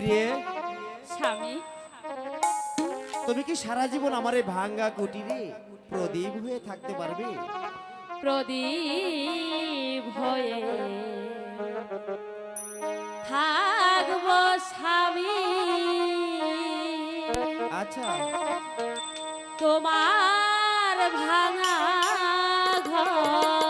প্রিয়ে। স্বামী। তুমি কি সারা জীবন আমার এই ভাঙ্গা কুটিরে প্রদীপ হয়ে থাকতে পারবে? প্রদীপ হয়ে থাকব স্বামী। আচ্ছা। তোমার ভাঙা ঘর।